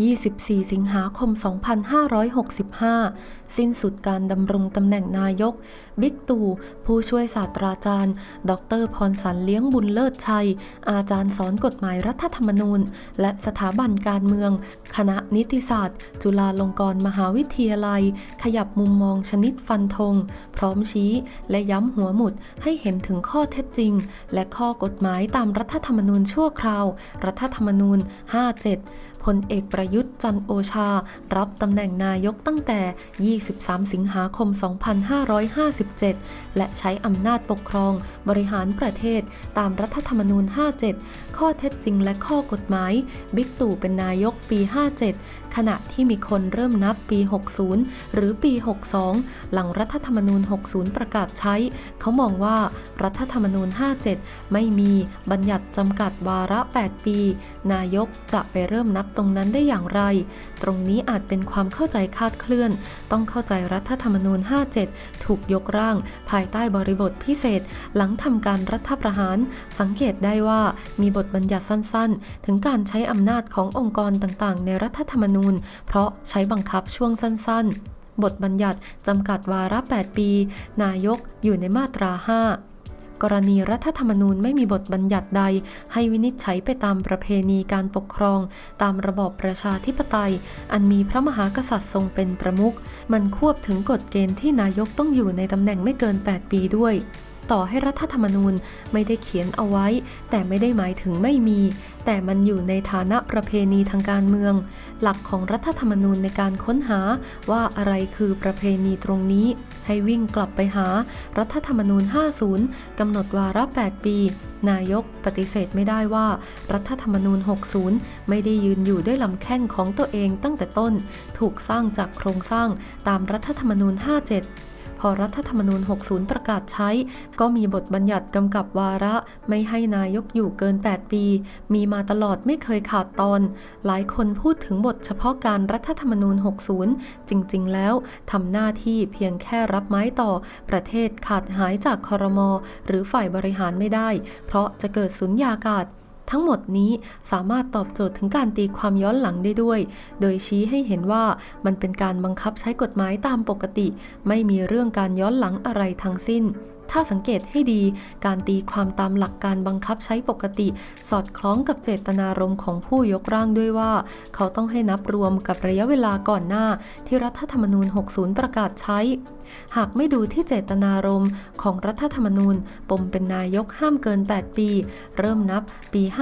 24 สิงหาคม 2565 สิ้นสุดการดำรงตำแหน่งนายก บิ๊กตู่ ผู้ช่วยศาสตราจารย์ ดรพรสันเลี้ยงบุญเลิศชัย อาจารย์สอนกฎหมายรัฐธรรมนูญ และสถาบันการเมือง คณะนิติศาสตร์ จุฬาลงกรณ์มหาวิทยาลัย ขยับมุมมองชนิดฟันธง พร้อมชี้และย้ำหัวหมุดให้เห็นถึงข้อเท็จจริง และข้อกฎหมายตามรัฐธรรมนูญชั่วคราว รัฐธรรมนูญ 57 พลเอกประยุทธ์จันโอชา รับตำแหน่งนายกตั้งแต่ 23 สิงหาคม 2557 และใช้อำนาจปกครองบริหารประเทศตามรัฐธรรมนูญ 57 ข้อเท็จจริงและข้อกฎหมาย บิ๊กตู่เป็นนายกปี 57 ขณะที่มีคนเริ่มนับปี 60 หรือปี 62 หลังรัฐธรรมนูญ 60 ประกาศใช้ เขามองว่ารัฐธรรมนูญ 57 ไม่มีบัญญัติจำกัดวาระ 8 ปี นายกจะไปเริ่มนับตรงนั้นได้อย่างไร ตรงนี้อาจเป็นความเข้าใจคาดเคลื่อน ต้องเข้าใจรัฐธรรมนูญ 57 ถูกยกร่าง ภายใต้บริบทพิเศษ หลังทำการรัฐประหาร สังเกตได้ว่ามีบทบัญญัติสั้นๆ ถึงการใช้อำนาจขององค์กรต่างๆ ในรัฐธรรมนูญ เพราะใช้บังคับช่วงสั้นๆ บทบัญญัติจำกัดวาระ 8 ปี นายกอยู่ในมาตรา 5 กรณีรัฐธรรมนูญไม่มีบทบัญญัติใด ให้วินิจฉัยไปตามประเพณีการปกครอง ตามระบอบประชาธิปไตย อันมีพระมหากษัตริย์ทรงเป็นประมุขมันควบถึงกฎเกณฑ์ที่นายกต้องอยู่ในตำแหน่งไม่เกิน 8 ปีด้วย ต่อให้รัฐธรรมนูญไม่ได้เขียนเอาไว้ แต่ไม่ได้หมายถึงไม่มี แต่มันอยู่ในฐานะประเพณีทางการเมือง หลักของรัฐธรรมนูญในการค้นหาว่าอะไรคือประเพณีตรงนี้ ให้วิ่งกลับไปหารัฐธรรมนูญ 50 กำหนดวาระ 8 ปี นายกปฏิเสธไม่ได้ว่า รัฐธรรมนูญ 60 ไม่ได้ยืนอยู่ด้วยลำแข้งของตัวเองตั้งแต่ต้น ถูกสร้างจากโครงสร้างตามรัฐธรรมนูญ 57 พอรัฐธรรมนูญ 60 ประกาศใช้ ก็มีบทบัญญัติกำกับวาระไม่ให้นายกอยู่เกิน 8 ปี มีมาตลอดไม่เคยขาดตอน หลายคนพูดถึงบทเฉพาะการรัฐธรรมนูญ 60 จริง ๆ แล้วทำหน้าที่เพียงแค่รับไม้ต่อประเทศขาดหายจากคอรมอหรือฝ่ายบริหารไม่ได้ เพราะจะเกิดสุญญากาศ ทั้งหมดนี้สามารถตอบโจทย์ถึงการตีความย้อนหลังได้ด้วย โดยชี้ให้เห็นว่ามันเป็นการบังคับใช้กฎหมายตามปกติ ไม่มีเรื่องการย้อนหลังอะไรทั้งสิ้น ถ้าสังเกตให้ดี การตีความตามหลักการบังคับใช้ปกติ สอดคล้องกับเจตนารมณ์ของผู้ยกร่างด้วยว่า เขาต้องให้นับรวมกับระยะเวลาก่อนหน้า ที่รัฐธรรมนูญ 60 ประกาศใช้ หากไม่ดูที่เจตนารมณ์ของรัฐธรรมนูญ ปมเป็นนายกห้ามเกิน 8 ปี เริ่มนับปี 57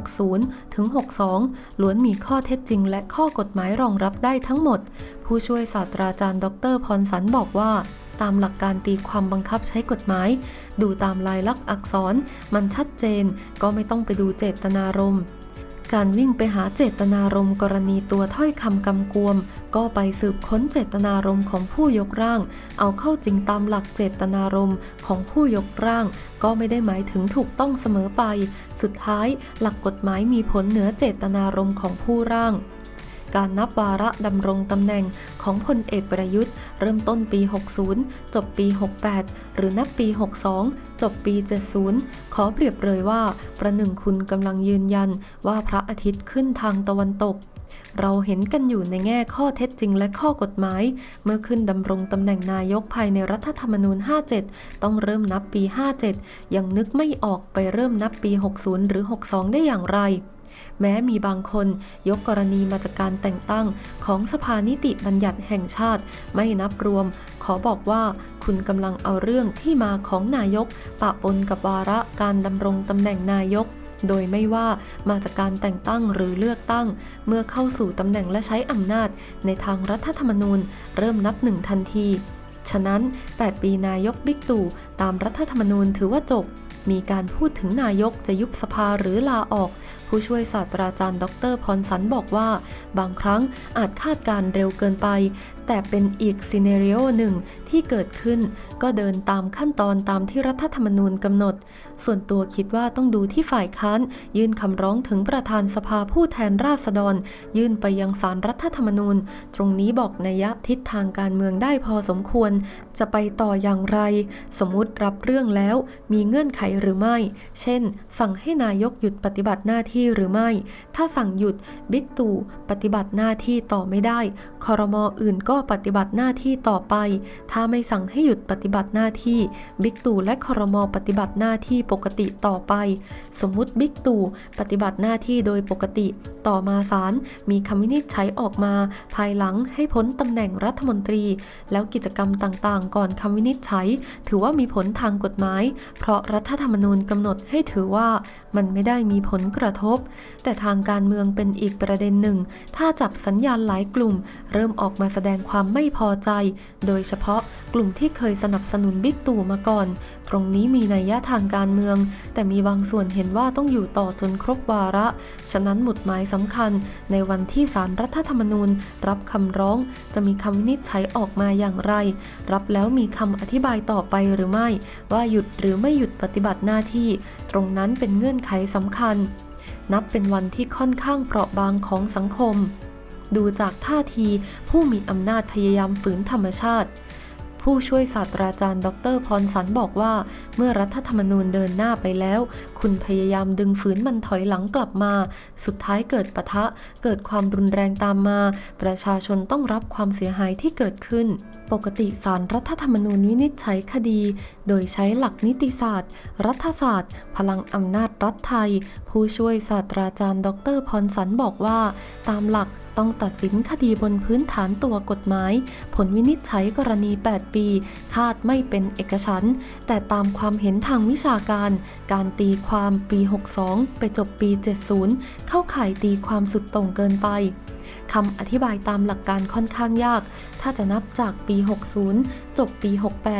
60 ถึง 62 ล้วนมีข้อเท็จจริงและข้อกฎหมายรองรับได้ทั้งหมด ผู้ช่วยศาสตราจารย์ ดร พรสันบอกว่า ตามหลักการตีความบังคับใช้กฎหมาย ดูตามลายลักษณ์อักษร มันชัดเจน ก็ไม่ต้องไปดูเจตนารมณ์การวิ่งไปหาเจตนารมณ์กรณีตัวถ้อยคำกำกวม ก็ไปสืบค้นเจตนารมณ์ของผู้ยกร่าง เอาเข้าจริงตามหลักเจตนารมณ์ของผู้ยกร่าง ก็ไม่ได้หมายถึงถูกต้องเสมอไป สุดท้ายหลักกฎหมายมีผลเหนือเจตนารมณ์ของผู้ร่าง การนับวาระดำรงตำแหน่งของพลเอกประยุทธ์ เริ่มต้นปี 60 จบปี 68 หรือนับปี 62 จบปี 70 ขอเปรียบเลยว่า ประหนึ่งคุณกำลังยืนยันว่าพระอาทิตย์ขึ้นทางตะวันตกเราเห็นกันอยู่ในแง่ข้อเท็จจริงและข้อกฎหมาย เมื่อขึ้นดำรงตำแหน่งนายกภายในรัฐธรรมนูญ 57 ต้องเริ่มนับปี 57 ยังนึกไม่ออกไปเริ่มนับปี 60 หรือ 62 ได้อย่างไร แม้มีบางคนยกกรณีมาจากการแต่งตั้งของสภานิติบัญญัติแห่งชาติ ไม่นับรวม ขอบอกว่าคุณกำลังเอาเรื่องที่มาของนายก ปะปนกับวาระการดำรงตำแหน่งนายกโดยไม่ว่ามาจากการแต่งตั้งหรือเลือกตั้ง เมื่อเข้าสู่ตำแหน่งและใช้อำนาจ ในทางรัฐธรรมนูญ เริ่มนับหนึ่งทันที ฉะนั้น 8 ปีนายกบิ๊กตู่ตามรัฐธรรมนูญถือว่าจบ มีการพูดถึงนายกจะยุบสภาหรือลาออก ผู้ช่วยศาสตราจารย์ ดรพรสันบอกว่า บางครั้งอาจคาดการเร็วเกินไป แต่เป็นอีกซีเนเริโอหนึ่งที่เกิดขึ้น ก็เดินตามขั้นตอนตามที่รัฐธรรมนูญกำหนด ส่วนตัวคิดว่าต้องดูที่ฝ่ายค้าน ยื่นคำร้องถึงประธานสภาผู้แทนราษฎร ยื่นไปยังสารรัฐธรรมนูญ ตรงนี้บอกนัยยะทิศทางการเมืองได้พอสมควร จะไปต่ออย่างไร สมมติรับเรื่องแล้ว มีเงื่อนไขหรือไม่ เช่น สั่งให้นายกหยุดปฏิบัติหน้าที่หรือไม่ ถ้าสั่งหยุด บิ๊กตู่ปฏิบัติหน้าที่ต่อไม่ได้คอรมออื่นก็ปฏิบัติหน้าที่ต่อไป ถ้าไม่สั่งให้หยุดปฏิบัติหน้าที่ บิ๊กตู่และคอรมอปฏิบัติหน้าที่ปกติต่อไป สมมุติบิ๊กตู่ปฏิบัติหน้าที่โดยปกติ ต่อมาศาลมีคำวินิจฉัยออกมา ภายหลังให้พ้นตำแหน่งรัฐมนตรี แล้วกิจกรรมต่างๆ ก่อนคำวินิจฉัย ถือว่ามีผลทางกฎหมาย เพราะรัฐธรรมนูญกำหนดให้ถือว่ามันไม่ได้มีผลกระทบ แต่ทางการเมืองเป็นอีกประเด็นหนึ่ง ถ้าจับสัญญาณหลายกลุ่ม เริ่มออกมาแสดงความไม่พอใจ โดยเฉพาะกลุ่มที่เคยสนับสนุนบิ๊กตู่มาก่อน ตรงนี้มีนัยยะทางการเมือง แต่มีบางส่วนเห็นว่าต้องอยู่ต่อจนครบวาระ ฉะนั้นหมุดหมายสำคัญ ในวันที่สารรัฐธรรมนูญ รับคำร้อง จะมีคำวินิจฉัยออกมาอย่างไร รับแล้วมีคำอธิบายต่อไปหรือไม่ ว่าหยุดหรือไม่หยุดปฏิบัติหน้าที่ ตรงนั้นเป็นเงื่อนไขสำคัญ นับเป็นวันที่ค่อนข้างเปราะบางของสังคม ดูจากท่าทีผู้มีอำนาจพยายามฝืนธรรมชาติ ผู้ช่วยศาสตราจารย์ดรพรสันบอกว่า เมื่อรัฐธรรมนูญเดินหน้าไปแล้ว คุณพยายามดึงฝืนมันถอยหลังกลับมา สุดท้ายเกิดปะทะ เกิดความรุนแรงตามมา ประชาชนต้องรับความเสียหายที่เกิดขึ้น ปกติสารรัฐธรรมนูญวินิจฉัยคดี โดยใช้หลักนิติศาสตร์ รัฐศาสตร์ พลังอำนาจรัฐไทย ผู้ช่วยศาสตราจารย์ ดรพรสันบอกว่า ตามหลัก ต้องตัดสินคดีบนพื้นฐานตัวกฎหมาย ผลวินิจฉัยกรณี 8 ปี คาดไม่เป็นเอกฉันท์แต่ตามความเห็นทางวิชาการ การตีความปี 62 ไปจบปี 70 เข้าข่ายตีความสุดต่งเกินไปคำอธิบายตามหลักการค่อนข้างยาก ถ้าจะนับจากปี 60 จบปี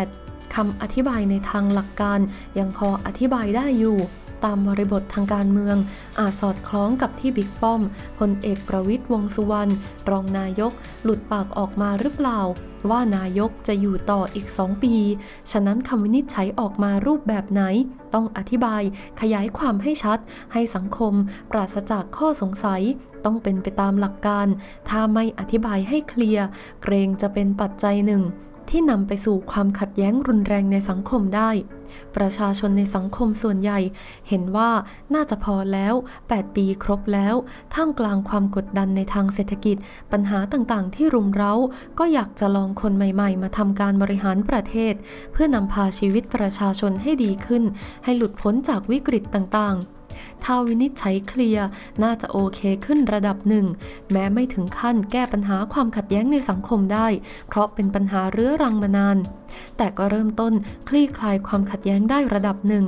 68คำอธิบายในทางหลักการยังพออธิบายได้อยู่ ตามบริบททางการเมือง อาจสอดคล้องกับที่บิ๊กป้อมพลเอกประวิตยวงษ์สุวรรณรองนายก หลุดปากออกมาหรือเปล่า ว่านายกจะอยู่ต่ออีก 2 ปี ฉะนั้นคำวินิจฉัยออกมารูปแบบไหน ต้องอธิบายขยายความให้ชัด ให้สังคม ปราศจากข้อสงสัยต้องเป็นไปตามหลักการ ถ้าไม่อธิบายให้เคลียร์ เกรงจะเป็นปัจจัยหนึ่ง ที่นำไปสู่ความขัดแย้งรุนแรงในสังคมได้ ประชาชนในสังคมส่วนใหญ่เห็นว่าน่าจะพอแล้ว 8 ปีครบแล้ว ท่ามกลางความกดดันในทางเศรษฐกิจ ปัญหาต่างๆ ที่รุมเร้า ก็อยากจะลองคนใหม่ๆ มาทำการบริหารประเทศ เพื่อนำพาชีวิตประชาชนให้ดีขึ้น ให้หลุดพ้นจากวิกฤตต่างๆ ถ้าวินิจฉัยเคลียร์น่าจะโอเคขึ้นระดับหนึ่ง แม้ไม่ถึงขั้นแก้ปัญหาความขัดแย้งในสังคมได้ เพราะเป็นปัญหาเรื้อรังมานาน แต่ก็เริ่มต้นคลี่คลายความขัดแย้งได้ระดับหนึ่ง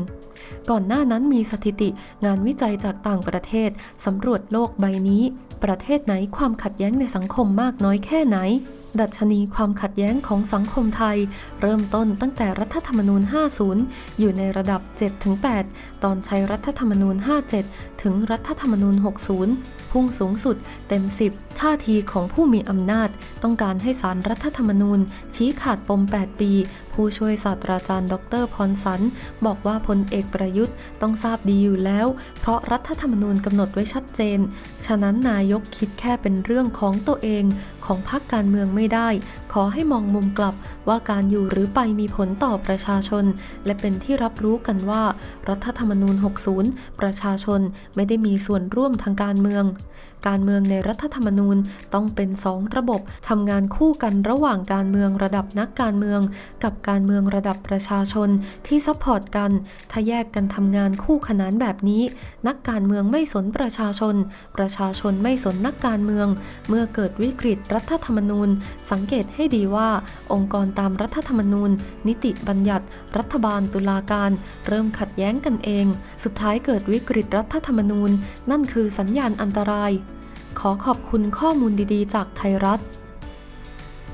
ก่อนหน้านั้นมีสถิติงานวิจัยจากต่างประเทศ สำรวจโลกใบนี้ ประเทศไหนความขัดแย้งในสังคมมากน้อยแค่ไหน ดัชนีความขัดแย้งของสังคมไทย เริ่มต้นตั้งแต่รัฐธรรมนูญ 50 อยู่ในระดับ 7-8 ตอนใช้รัฐธรรมนูญ 57 ถึงรัฐธรรมนูญ 60 พุ่งสูงสุดเต็ม 10 ท่าทีของผู้มีอำนาจ ต้องการให้สารรัฐธรรมนูญ ชี้ขาดปม 8 ปีผู้ช่วยศาสตราจารย์ ดรพรสัน บอกว่าพลเอกประยุทธ์ต้องทราบดีอยู่แล้ว เพราะรัฐธรรมนูญกำหนดไว้ชัดเจน ฉะนั้นนายกคิดแค่เป็นเรื่องของตัวเองของพรรคการเมืองไม่ได้ ขอให้มองมุมกลับว่าการอยู่หรือไปมีผลต่อประชาชน และเป็นที่รับรู้กันว่า รัฐธรรมนูญ 60 ประชาชนไม่ได้มีส่วนร่วมทางการเมือง การเมืองในรัฐธรรมนูญต้องเป็นสองระบบทำงานคู่กันระหว่างการเมืองระดับนักการเมือง กับการเมืองระดับประชาชนที่ซัพพอร์ตกัน ถ้าแยกกันทำงานคู่ขนานแบบนี้ นักการเมืองไม่สนประชาชน ประชาชนไม่สนนักการเมือง เมื่อเกิดวิกฤตรัฐธรรมนูญ สังเกตให้ดีว่า องค์กรตามรัฐธรรมนูญ นิติบัญญัติ รัฐบาลตุลาการ เริ่มขัดแย้งกันเอง สุดท้ายเกิดวิกฤตรัฐธรรมนูญ นั่นคือสัญญาณอันตราย ขอขอบคุณข้อมูลดีๆ จากไทยรัฐ